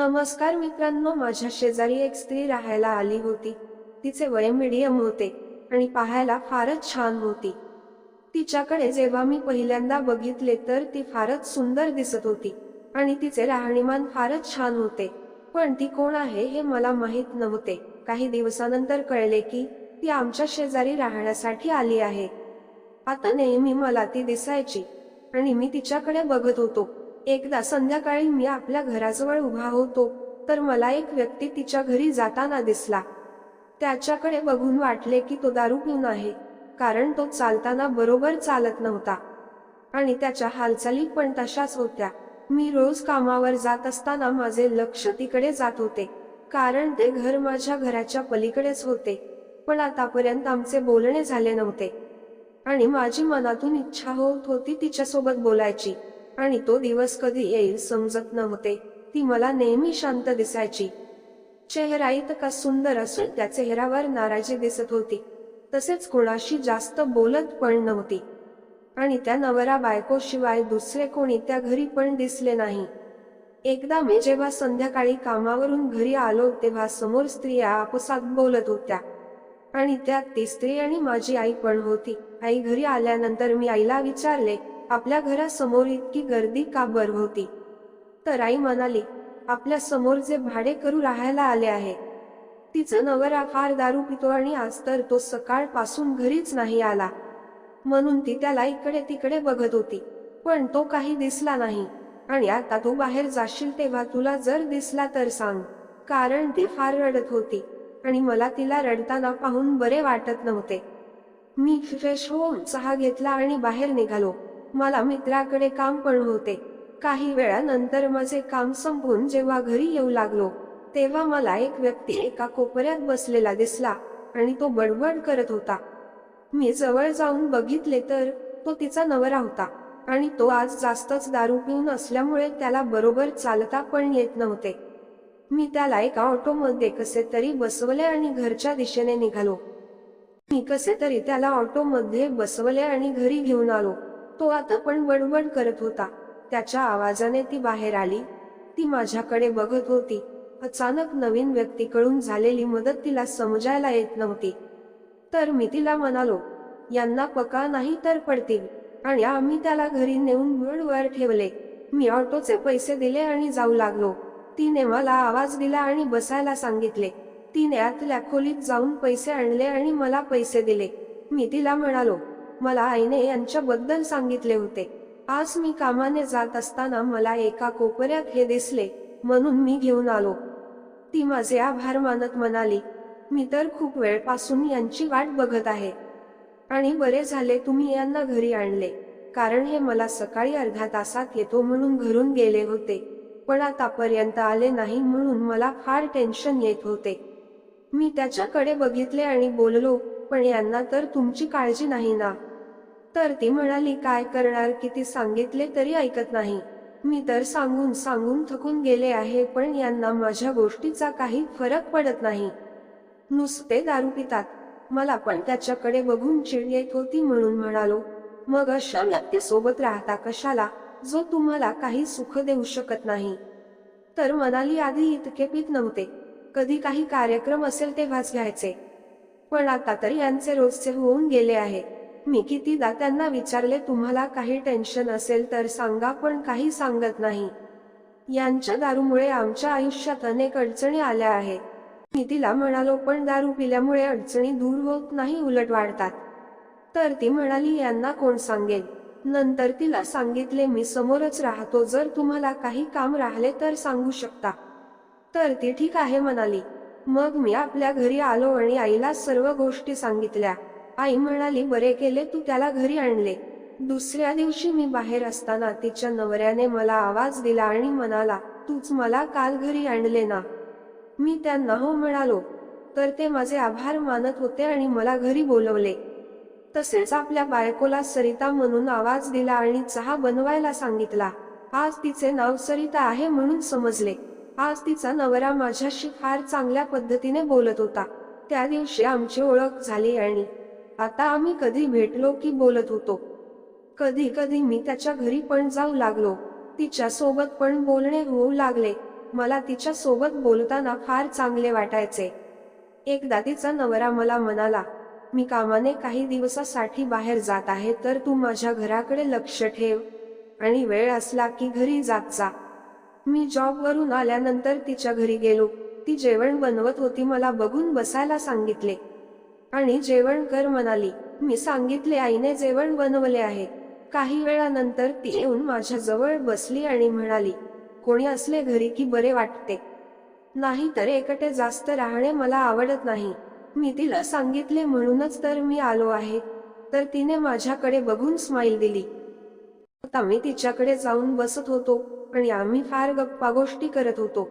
नमस्कार मित्रांनो माझ्या शेजारी एक स्त्री राहायला आली होती. तिचे वय मीडियम होते आणि पाहायला फारच छान होती. तिच्याकडे जेव्हा मी पहिल्यांदा बघितले तर ती फारच सुंदर दिसत होती आणि तिचे राहणीमान फारच छान होते. पण ती कोण आहे हे मला माहीत नव्हते. काही दिवसानंतर कळले की ती आमच्या शेजारी राहण्यासाठी आली आहे. आता नेहमी मला ती दिसायची आणि मी तिच्याकडे बघत होतो. एकदा संध्याकाळी मी आपल्या घराजवळ उभा होतो तर मला एक व्यक्ती तिच्या घरी जाताना दिसला. त्याच्याकडे बघून वाटले की तो दारू पिऊन आहे कारण तो चालताना बरोबर चालत नव्हता. आणि त्याच्या हालचाली पण तशाच होत्या. मी रोज कामावर जात असताना माझे लक्ष तिकडे जात होते कारण ते घर माझ्या घराच्या पलीकडेच होते पण आतापर्यंत आमचे बोलणे झाले नव्हते. आणि माझी मनातून इच्छा होत होती तिच्यासोबत बोलायची. आणि तो दिवस कधी येईल समजत नव्हते. ती मला नेहमी शांत दिसायची. चेहरा इतका सुंदर असून त्या चेहऱ्यावर नाराजी दिसत होती. तसेच कोणाशी जास्त बोलत पण नव्हती. आणि त्या नवरा बायकोशिवाय दुसरे कोणी त्या घरी पण दिसले नाही. एकदा मी जेव्हा संध्याकाळी कामावरून घरी आलो तेव्हा समोर स्त्रिया आपसात बोलत होत्या. आणि त्यात ती स्त्री आणि माझी आई पण होती. आई घरी आल्यानंतर मी आईला विचारले आपल्या घरासमोर इतकी गर्दी का बर होती? तर आई म्हणाली आपल्यासमोर जे भाडे करू राहायला आले आहे. तिचं नवरा फार दारू पितो आणि आज तर तो सकाळपासून घरीच नाही आला. म्हणून ती त्याला इकडे तिकडे बघत होती. पण तो काही दिसला नाही. आणि आता तू बाहेर जाशील तेव्हा तुला जर दिसला तर सांग. कारण ती फार रडत होती. आणि मला तिला रडताना पाहून बरे वाटत नव्हते. मी फ्रेश होऊन चहा घेतला आणि बाहेर निघालो. मला मित्राकडे काम पण होते काही वेळानंतर माझे काम संपून जेव्हा घरी येऊ लागलो तेव्हा मला एक व्यक्ती एका कोपऱ्यात बसलेला दिसला आणि तो बडबड करत होता. मी जवळ जाऊन बघितले तर तो तिचा नवरा होता आणि तो आज जास्तच दारू पिऊन असल्यामुळे त्याला बरोबर चालता पण येत नव्हते. मी त्याला एका ऑटोमध्ये कसे तरी बसवले आणि घरच्या दिशेने निघालो. मी कसे तरी त्याला ऑटोमध्ये बसवले आणि घरी घेऊन आलो. तो आता पण बडबड करत होता. त्याच्या आवाजाने ती बाहेर आली. ती माझ्याकडे बघत होती. अचानक नवीन व्यक्तीकडून झालेली मदत तिला समजायला येत नव्हती. तर मी तिला म्हणालो यांना पका नाही तर पडतील. आणि आम्ही त्याला घरी नेऊन वर ठेवले. मी ऑटोचे पैसे दिले आणि जाऊ लागलो. तिने मला आवाज दिला आणि बसायला सांगितले. तिने आतल्या खोलीत जाऊन पैसे आणले आणि मला पैसे दिले. मी तिला म्हणालो मला आईने यांच्याबद्दल सांगितले होते. आज मी कामाने जात असताना मला एका कोपऱ्यात हे दिसले म्हणून मी घेऊन आलो. ती माझे आभार मानत म्हणाली मी तर खूप वेळपासून यांची वाट बघत आहे. आणि बरे झाले तुम्ही यांना घरी आणले. कारण हे मला सकाळी अर्ध्या तासात येतो म्हणून घरून गेले होते. पण आतापर्यंत आले नाही म्हणून मला फार टेन्शन येत होते. मी त्याच्याकडे बघितले आणि बोललो पण यांना तर तुमची काळजी नाही ना. तर ती म्हणाली काय करणार? किती सांगितले तरी ऐकत नाही. मी तर सांगून सांगून थकून गेले आहे पण यांना माझ्या गोष्टीचा काही फरक पडत नाही. नुसते दारू पितात. मला पण त्याच्याकडे बघून चिड येत होती म्हणून म्हणालो. मग अशा व्यक्तीसोबत राहता कशाला? जो तुम्हाला काही सुख देऊ शकत नाही. तर मनाली आधी इतके पीत नव्हते. कधी काही कार्यक्रम असेल तेव्हाच घ्यायचे. पण आता तर यांचे रोजचे होऊन गेले आहे. मी कितीदा त्यांना विचारले तुम्हाला काही टेन्शन असेल तर सांगा पण काही सांगत नाही. यांच्या दारूमुळे आमच्या आयुष्यात अनेक अडचणी आल्या आहेत. मी तिला म्हणालो पण दारू पिल्यामुळे अडचणी दूर होत नाही उलट वाढतात. तर ती म्हणाली यांना कोण सांगेल? नंतर तिला सांगितले मी समोरच राहतो जर तुम्हाला काही काम राहिले तर सांगू शकता. तर ती ठीक आहे म्हणाली. मग मी आपल्या घरी आलो आणि आईला सर्व गोष्टी सांगितल्या. आई म्हणाली बरे केले तू त्याला घरी आणले. दुसऱ्या दिवशी मी बाहेर असताना तिच्या नवऱ्याने मला आवाज दिला आणि म्हणाला तूच मला काल घरी आणले ना. मी त्यांना हो म्हणालो तर ते माझे आभार मानत होते आणि मला घरी बोलवले. तसेच आपल्या बायकोला सरिता म्हणून आवाज दिला आणि चहा बनवायला सांगितला. आज तिचे नाव सरिता आहे म्हणून समजले. आज तिचा नवरा माझ्याशी फार चांगल्या पद्धतीने बोलत होता. त्या दिवशी आमची ओळख झाली आणि आता आम्ही कधी भेटलो की बोलत होतो. कधी कधी मी त्याच्या घरी पण जाऊ लागलो. तिच्या सोबत पण बोलणे होऊ लागले. मला तिच्या सोबत बोलताना फार चांगले वाटायचे. एकदा तिचा नवरा मला म्हणाला मी कामाने काही दिवसासाठी बाहेर जात आहे तर तू माझ्या घराकडे लक्ष ठेव आणि वेळ असला की घरी जात जा. मी जॉबवरून आल्यानंतर तिच्या घरी गेलो. ती जेवण बनवत होती मला बघून बसायला सांगितले. आणि जेवण कर म्हणाली. मी सांगितले आईने जेवण बनवले आहे. काही वेळानंतर ती येऊन माझ्या जवळ बसली आणि म्हणाली कोणी असले घरी की बरे वाटते. नाही तर एकटे जास्त राहणे मला आवडत नाही. मी तिला सांगितले म्हणूनच तर मी आलो आहे. तर तिने माझ्याकडे बघून स्माईल दिली. आता मी तिच्याकडे जाऊन बसत होतो आणि आम्ही फार गप्पा गोष्टी करत होतो.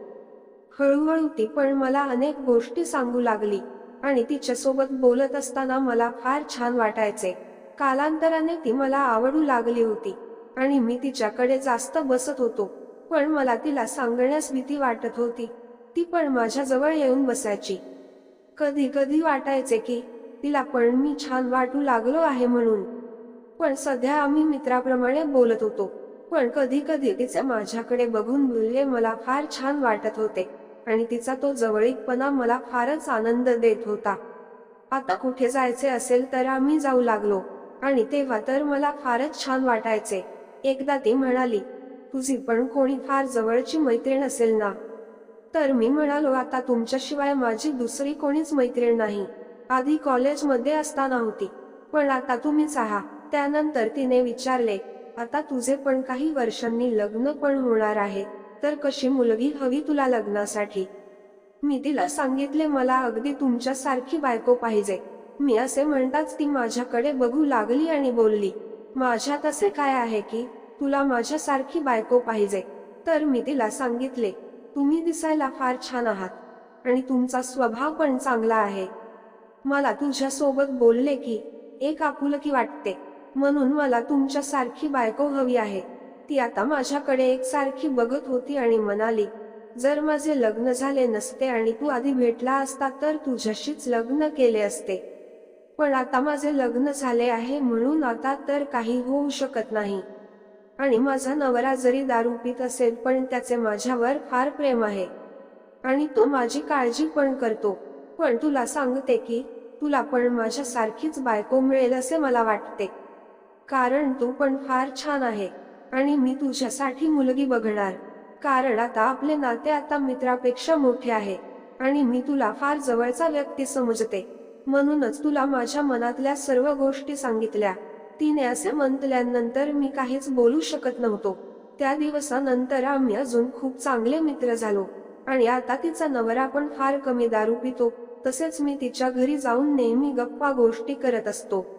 हळूहळू ती पण मला अनेक गोष्टी सांगू लागली. आणि तिच्यासोबत बोलत असताना मला फार छान वाटायचे. कालांतराने ती मला आवडू लागली होती आणि मी तिच्याकडे जास्त बसत होतो पण मला तिला सांगण्यास भीती वाटत होती. ती पण माझ्याजवळ येऊन बसायची. कधी कधी वाटायचे की तिला पण मी छान वाटू लागलो आहे म्हणून. पण सध्या आम्ही मित्राप्रमाणे बोलत होतो. पण कधी कधी तिचे माझ्याकडे बघून बोलले मला फार छान वाटत होते. आणि तिचा तो जवळीकपणा मला फारच आनंद देत होता. आता कुठे जायचे असेल तर आम्ही जाऊ लागलो. आणि तेव्हा तर मला फारच छान वाटायचे. एकदा ती म्हणाली तुझी पण कोणी फार जवळची मैत्रीण असेल ना? तर मी म्हणालो आता तुमच्याशिवाय माझी दुसरी कोणीच मैत्रीण नाही. आधी कॉलेजमध्ये असताना होती. पण आता तुम्हीच आहात त्यानंतर तिने विचारले आता तुझे पण काही वर्षांनी लग्न पण होणार आहे. तर कशी मुलगी हवी तुला लग्नासाठी? मी तिला सांगितले मला अगदी तुमच्यासारखी बायको पाहिजे. मी असे म्हणताच ती माझ्याकडे बघू लागली आणि बोलली माझ्यात असे काय आहे की तुला माझ्यासारखी बायको पाहिजे. तर मी तिला सांगितले तुम्ही दिसायला फार छान आहात आणि तुमचा स्वभाव पण चांगला आहे. मला तुझ्यासोबत बोलले की एक आपुलकी वाटते. म्हणून मला तुमच्यासारखी बायको हवी आहे. ती आता माझ्याकडे एक सारखी बघत होती आणि म्हणाली जर माझे लग्न झाले नसते आणि तू आधी भेटला असता तर तुझ्याशीच लग्न केले असते. पण आता माझे लग्न झाले आहे म्हणून आता तर काही होऊ शकत नाही. आणि माझा नवरा जरी दारू पित असेल पण त्याचे माझ्यावर फार प्रेम आहे. आणि तो माझी काळजी पण करतो. पण तुला सांगते की तुला पण माझ्यासारखीच बायको मिळेल असे मला वाटते. कारण तू पण फार छान आहे. आणि मी तुझ्यासाठी मुलगी बघणार. कारण आता आपले नाते आता मित्रापेक्षा मोठे आहे. आणि मी तुला फार जवळचा व्यक्ती समजते. म्हणूनच तुला माझ्या मनातल्या सर्व गोष्टी सांगितल्या. तिने असे म्हटल्यानंतर मी काहीच बोलू शकत नव्हतो. त्या दिवसानंतर आम्ही अजून खूप चांगले मित्र झालो. आणि आता तिचा नवरा पण फार कमी दारू पितो. तसेच मी तिच्या घरी जाऊन नेहमी गप्पा गोष्टी करत असतो.